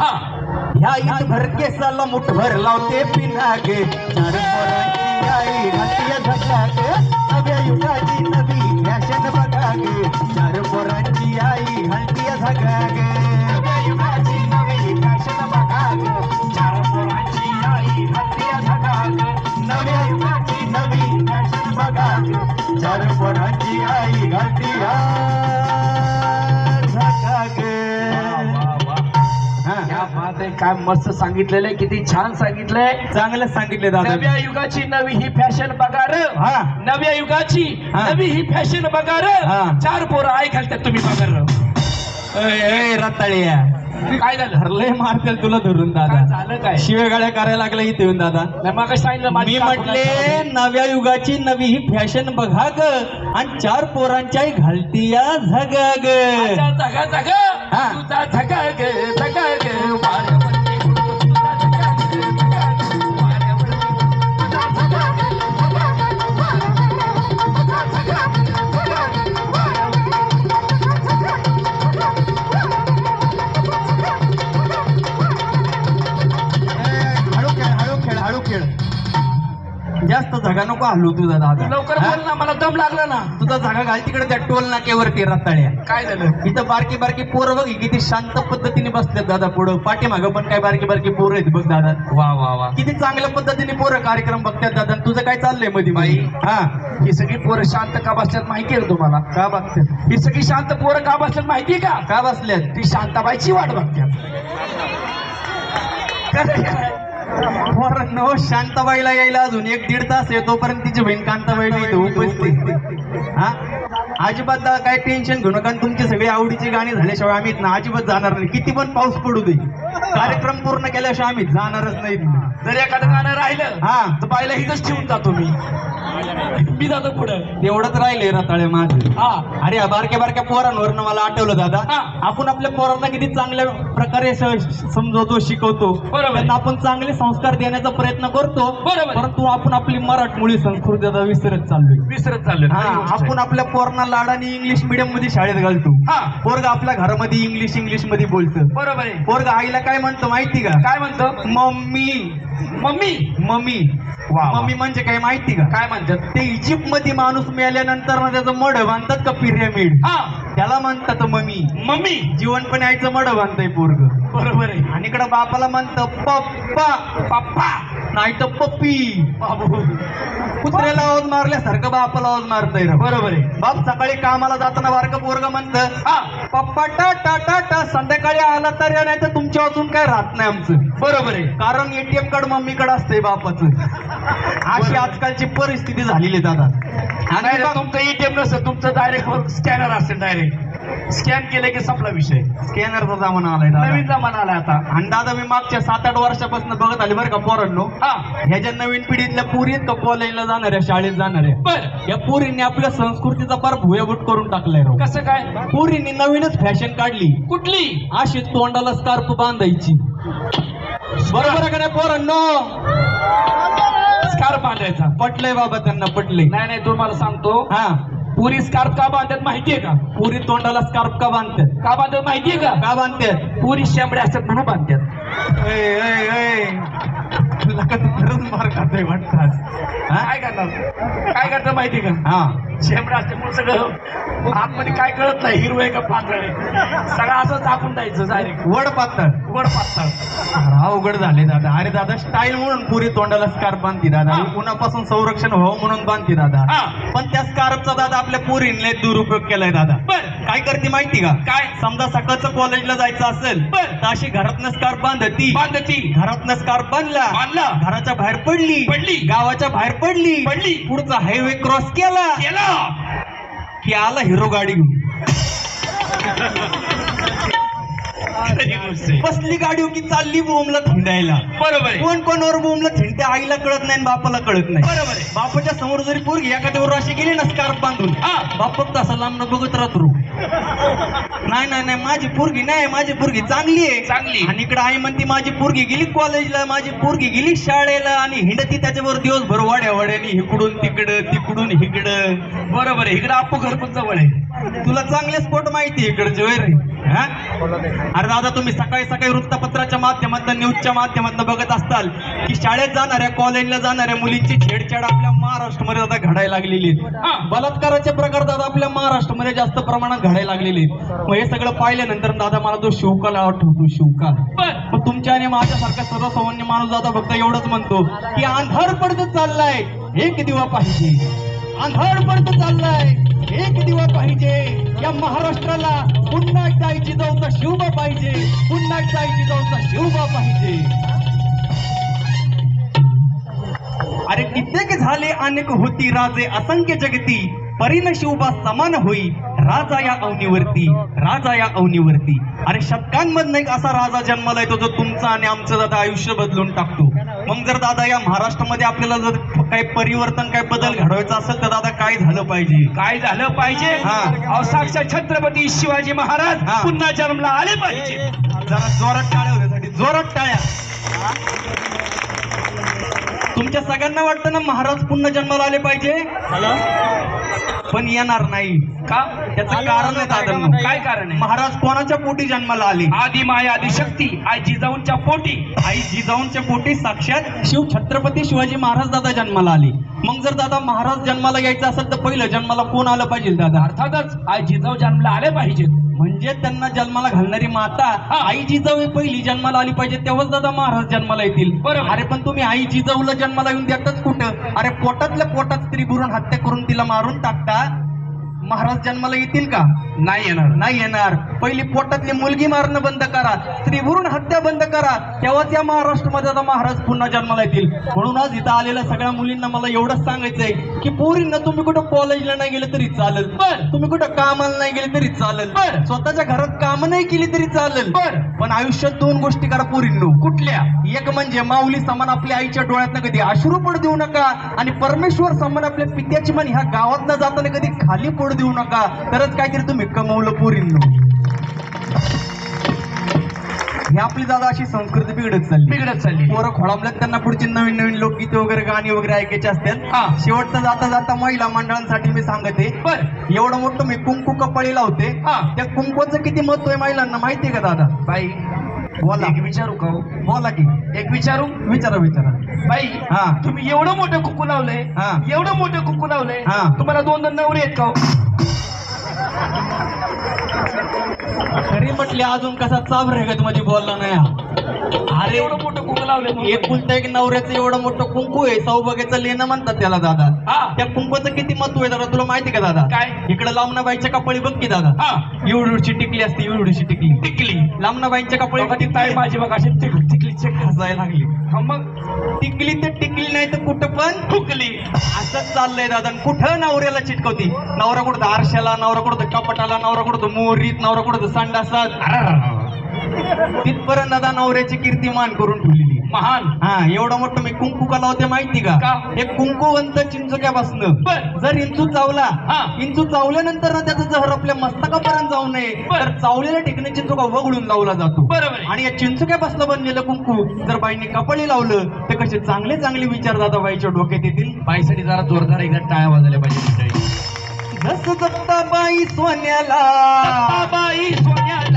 हा. ह्या ईद भर केसाला मुठभर लावते पिनाग. चार पोरांची आई घातिया झटाक नव्या युगाची नवी फॅशन बघा गे चार पोरांची आई घालतीया झगाग नव्या युगाची काय मस्त सांगितलेलं आहे किती छान सांगितलंय. चांगलं सांगितले दादा. नव्या युगाची नवी ही फॅशन बघा र हा. नव्या युगाची हा. नवी ही फॅशन बघा र हा. चार पोरं आई घालतात तुम्ही बघा र ए रताळ्या. काय झालं? धरलंय मारतील तुला धरून काय दादा झालं काय? शिवेगाड्या करायला लागल्या इथे येऊन दादा. नाही, मग सांगितलं माझी मी म्हटले नव्या युगाची नवी ही फॅशन बघा ग. आणि चार पोरांच्या घालतीया झगा ग. अच्छा, धगा धगा हा. तुझा ग. जास्त झगा नको हलू तुझा दादा. लवकर? बोल ना मला दम लागला ना. तुझा झगा घाल तिकडे त्या टोल नाक्यावरती रताळ्या. काय झालं? इथं बारकी बारकी पोरं बघ किती शांत पद्धतीने बसतात दादा पुढं. पाठीमागं पण काय बारकी बारकी पोरं आहेत बघ दादा. वा वा वा. किती चांगल्या पद्धतीने पोरं कार्यक्रम बघतात दादा. तुझं काय चाललंयमध्ये बाई. हा? ही सगळी पोरं शांत का बसल्यात माहिती आहे तुम्हाला? का बघतात ही सगळी शांत पोरं का बसल्यात माहिती आहे का? का बसल्यात? ती शांताबाईची वाट बघतात. पोरांनो शांताबाईला यायला अजून एक दीड तास आहे तोपर्यंत तिची बहीण कांताबाई इथं उपस्थित. हा? अजिबात काय टेन्शन घेऊ नका तुमची सगळी आवडीची गाणी झाल्याशिवाय आम्ही इथनं अजिबात जाणार नाही. किती पण पाऊस पडू दे. कार्यक्रम पूर्ण केल्याशिवाय आम्ही जाणारच नाही. जर एखादं गाणं राहिलं हा. तर बाईला हिथंच ठेवून जातो मी. मी जातो पुढं. तेवढंच राहिले रताळे माझं. हा. अरे या बारक्या बारक्या पोरांवरनं मला आठवलं दादा. हा. आपण आपल्या पोरांना किती चांगल्या प्रकारे स- समजवतो शिकवतो. बरोबर. त्यांना आपण चांगले संस्कार देण्याचा प्रयत्न करतो. बरोबर. परंतु आपण आपली मराठमोळी संस्कृती आता विसरत चाललोय. विसरत चाललं हा आपण आपल्या पोरांना लाडाने इंग्लिश मिडियममध्ये शाळेत घालतो. हा. पोरग आपल्या घरामध्ये इंग्लिश इंग्लिशमध्ये बोलतं. बरोबर आहे. पोरग आईला काय म्हणतो माहिती का? काय म्हणतो? मम्मी. मम्मी. मम्मी. वा, वा. मम्मी म्हणजे काय माहिती का? काय म्हणतात? ते इजिप्त मध्ये माणूस मेल्यानंतर ना त्याचं मड बांधतात का पिरॅमिड? हा. त्याला म्हणतात मम्मी. मम्मी. जीवन पण यायचं मड बांधतंय पोरग. बरोबर आहे. आणि इकडं बापाला म्हणतं पप्पा पप्पा. नाही तर पप्पी. बाबू. कुत्र्याला आवाज मारल्यासारखं बापाला आवाज मारतय बरोबर आहे. बाप सकाळी कामाला जाताना बारकं पोरग म्हणतं हा पप्पा टा टा टा टा संध्याकाळी आला तर या नाही तर तुमच्या वाचून काय राहत नाही आमचं. बरोबर आहे. कारण एटीएम कार्ड मम्मीकडे असतंय बापाचं. अशी आजकालची परिस्थिती झालेली आहे दादा. नाही आणि तुमचं एटीएम नसेल तुमचं डायरेक्ट स्कॅनर असेल डायरेक्ट स्कॅन केलं की संपला विषय. स्कॅनरचा जमाना आलाय नवीन जमाना आला आता. आणि दादा मी मागच्या सात आठ वर्षापासून बघत आले बरं का पोरांनो. हा. ह्या ज्या नवीन पिढीतल्या पुरी आहेत का कॉलेजला जाणाऱ्या शाळेत जाणाऱ्या बर. या पुरींनी आपल्या संस्कृतीचा फार भुयाबूट करून टाकलाय राव. कसं काय? पुरींनी नवीनच फॅशन काढली. कुठली? अशी तोंडाला स्कार्फ बांधायची. बरोबर आहे का नाही पोरांनो? स्कार्फ बांधायचा. पटलंय बाबा त्यांना पटले नाही नाही तुम्हाला सांगतो. हा. पुरी स्कार्फ का बांधतात माहितीये का? पुरी तोंडाला स्कार्फ का बांधतात? का बांधतात माहितीये का? का बांधतात? पुरी शेंबड्या असतात म्हणून बांधतात. तुला का तू खरंच मार खातोय वाटतात काय करणार? काय करतात माहितीये का? हा. शेंबड्या असल्यामुळे सगळं आतमध्ये काय कळत नाही हिरवं आहे का पातळ आहे? सगळं असं दाखवून द्यायचं डायरेक्ट वड पातळ. वड पातळ. अवघड झाले दादा. अरे दादा स्टाईल म्हणून पुरी तोंडाला स्कार्फ बांधते दादा. उन्हापासून संरक्षण व्हावं म्हणून बांधते दादा. पण त्या स्कार्फचा दादा आपल्या पोरींने दुरुपयोग केलाय दादा. बर. काय करते माहिती का? काय? समजा सकाळचं कॉलेजला जायचं असेल. तर अशी घरातनं स्कार्फ बांधती. बांधती. घरातनं स्कार्फ बांधला बांधला. घराच्या बाहेर पडली. पडली. गावाच्या बाहेर पडली. पडली. पुढचा हायवे क्रॉस केला. केला. की आला हिरो गाडी. बसली गाडी की चालली बोमला थिंडायला. बरोबर कोण कोणावर बोमला? थिंडते आईला कळत नाही बापाला कळत नाही. बरोबर बापाच्या समोर जरी पोरगी एखाद्यावर अशी गेली ना स्कार्फ बांधून. बाप फक्त असं लांब बघत राहतो. नाही नाही नाही माझी पोरगी नाही माझी पोरगी चांगली आहे चांगली. आणि इकडे आई म्हणते माझी पोरगी गेली कॉलेजला माझी पोरगी गेली शाळेला आणि हिंडती त्याच्यावर दिवसभर वाड्या वाड्यानी इकडून तिकडं तिकडून इकडं बरोबर आहे इकडे आपू घर पण जवळ आहे तुला चांगले स्पॉट माहिती आहे इकडचे वैर? अरे दादा तुम्ही सकाळी सकाळी वृत्तपत्राच्या माध्यमातून न्यूजच्या माध्यमातून बघत असताल की शाळेत जाणाऱ्या कॉलेजला जाणाऱ्या मुलींची छेडछाड आपल्या महाराष्ट्रामध्ये आता घडायला लागलेली. बलात्काराचे प्रकार दादा आपल्या महाराष्ट्रामध्ये जास्त प्रमाणात घडायला लागलेले. मग हे सगळं पाहिल्यानंतर दादा मला तो शिवकाल आठवतो शिवकाल मग तुमच्या आणि माझ्यासारखा सर्वसामान्य माणूस दादा फक्त एवढंच म्हणतो की अंधार पडत चाललाय. एक दिवा पाहिजे. अंधार पडत चाललाय. एक दिवा पाहिजे. या महाराष्ट्राला पुन्हा एकदा जिजाऊचा शिवबा पाहिजे. पुन्हा एकदा जिजाऊचा शिवबा पाहिजे. अरे कित्येक झाले अनेक होती राजे असंख्य जगती. परीन शिवबा समान होई राजा या अवनीवरती राजा या अवनीवरती. अरे शतकांमधन एक असा राजा जन्माला येतो जो तुमचा आणि आमचं दादा आयुष्य बदलून टाकतो. मग जर दादा या महाराष्ट्रामध्ये आपल्याला जर काही परिवर्तन काही बदल घडवायचा असेल तर दादा काय झालं पाहिजे काय झालं पाहिजे हा. साक्षात छत्रपती शिवाजी महाराज हा. पुन्हा जन्मला आले पाहिजे जरा जोरात टाळ्या होण्यासाठी जोरात टाळ्या तुमच्या सगळ्यांना वाटतं ना महाराज पुन्हा जन्माला आले पाहिजे? पण येणार नाही. का? त्याचं कारण आहे दादा काय कारण आहे? महाराज कोणाच्या पोटी जन्माला आले? आदी माया आदी शक्ती आई जिजाऊंच्या पोटी. आई जिजाऊंच्या पोटी साक्षात शिव छत्रपती शिवाजी महाराज दादा जन्माला आले. मग जर दादा महाराज जन्माला यायचं असेल तर पहिलं जन्माला कोण आलं पाहिजे दादा? अर्थातच आई जिजाऊ जन्मला आले पाहिजेत. म्हणजे त्यांना जन्माला घालणारी माता आई जिजाऊ पहिली. जन्माला आली पाहिजे तेव्हाच दादा महाराज जन्माला येतील. बरोबर. अरे पण तुम्ही आई जिजाऊला जन्माला येऊन देताच कुठं? अरे पोटातल्या पोटात स्त्री भरून हत्या करून तिला मारून टाकता. महाराज जन्माला येतील का? नाही येणार. नाही येणार. पहिली पोटातली मुलगी मारणं बंद करा स्त्री भरून हत्या बंद करा तेव्हाच या महाराष्ट्रामध्ये आता महाराज पुन्हा जन्माला येतील. म्हणून आज इथं आलेल्या सगळ्या मुलींना मला एवढंच सांगायचंय की पोरींना तुम्ही कुठं कॉलेजला नाही गेलं तरी चालेल. बर. तुम्ही कुठं कामाला नाही गेले तरी चालेल. बर. स्वतःच्या घरात काम नाही केली तरी चालेल. बर. पण आयुष्यात दोन गोष्टी करा पोरींनो. कुठल्या? एक म्हणजे माऊली समान आपल्या आईच्या डोळ्यातनं कधी अश्रू पड देऊ नका आणि परमेश्वर समान आपल्या पित्याची मन ह्या गावात जाताना कधी खाली पड देऊ नका. तरच काहीतरी तुम्ही कमवलं पोरींनो. ही आपली दादा अशी संस्कृती बिघडत चालली बिघडत चालली पोरं खोळामल्यात त्यांना पुढची नवीन नवीन लोकगीते वगैरे गाणी वगैरे ऐकायची असतात हा. शेवटचं जाता जाता महिला मंडळांसाठी मी सांगते बर एवढं मोठं मी कुंकू कपाळी लावते हा. त्या कुंकूचं किती महत्त्व आहे महिलांना माहितीये का दादा बाई बोला एक विचारू का हो? बोला की एक विचारू विचारा विचारा बाई हा. तुम्ही एवढं मोठं कुकू लावलंय हा. एवढं मोठं कुकू लावलंय हा. तुम्हाला दोन दोन नवरे आहेत का हो? खरी म्हटली अजून कसा चाब रेगत मध्ये बोलला नाही हा. अरे एवढं मोठं कुकू लावलंय म्हणून. एकुलता एक नवऱ्याचं एवढं मोठं कुंकू आहे सौभाग्याचं लेणं म्हणतात त्याला दादा. हा. त्या कुंकूचं किती महत्त्व आहे दादा तुला माहिती का दादा? काय? इकडे लांबणाबाईच्या कपडी बघ की दादा. हा. एवढीची टिकली असते एवढीची टिकली. टिकली. लांबणाबाईंच्या कपडे बघा ती ताई माझी बघा अशी टिक- टिकली चेक हसायला लागली. हा मग? टिकली तर टिकली नाही तर कुठं पण फुकली. असंच चाललंय दादा. आणि कुठं नवऱ्याला चिटकवती? नवरा कुठं आरशाला नवरा कुठं कपटाला नवरा कुठं मोरीत नवरा कुठं संडासात? तिथपर्यंत दादा नवऱ्याची कीर्तिमान करून ठेवलेली महान हा एवढं मोठं मी कुंकू का लावते माहिती का का? हे कुंकूवंत चिंचोक्यापासनं बर. जर इंचू चावला हा. इंचू चावल्यानंतर ना त्याचं जहर आपल्या मस्तकापर्यंत जाऊ नये बर. तर चावलेल्या ठिकाणी चिंचोका वगळून लावला जातो बरोबर आहे. आणि या चिंचोक्यापासलं बनलेलं कुंकू जर बाईने कपाळी लावलं तर कसे चांगले चांगले विचार दादा बाईच्या डोक्यात येतील बाईसाठी जरा जोरदार एकदा टाळ्या वाजवल्या पाहिजे जस दत्ता बाई सोन्याला बाई सोन्याला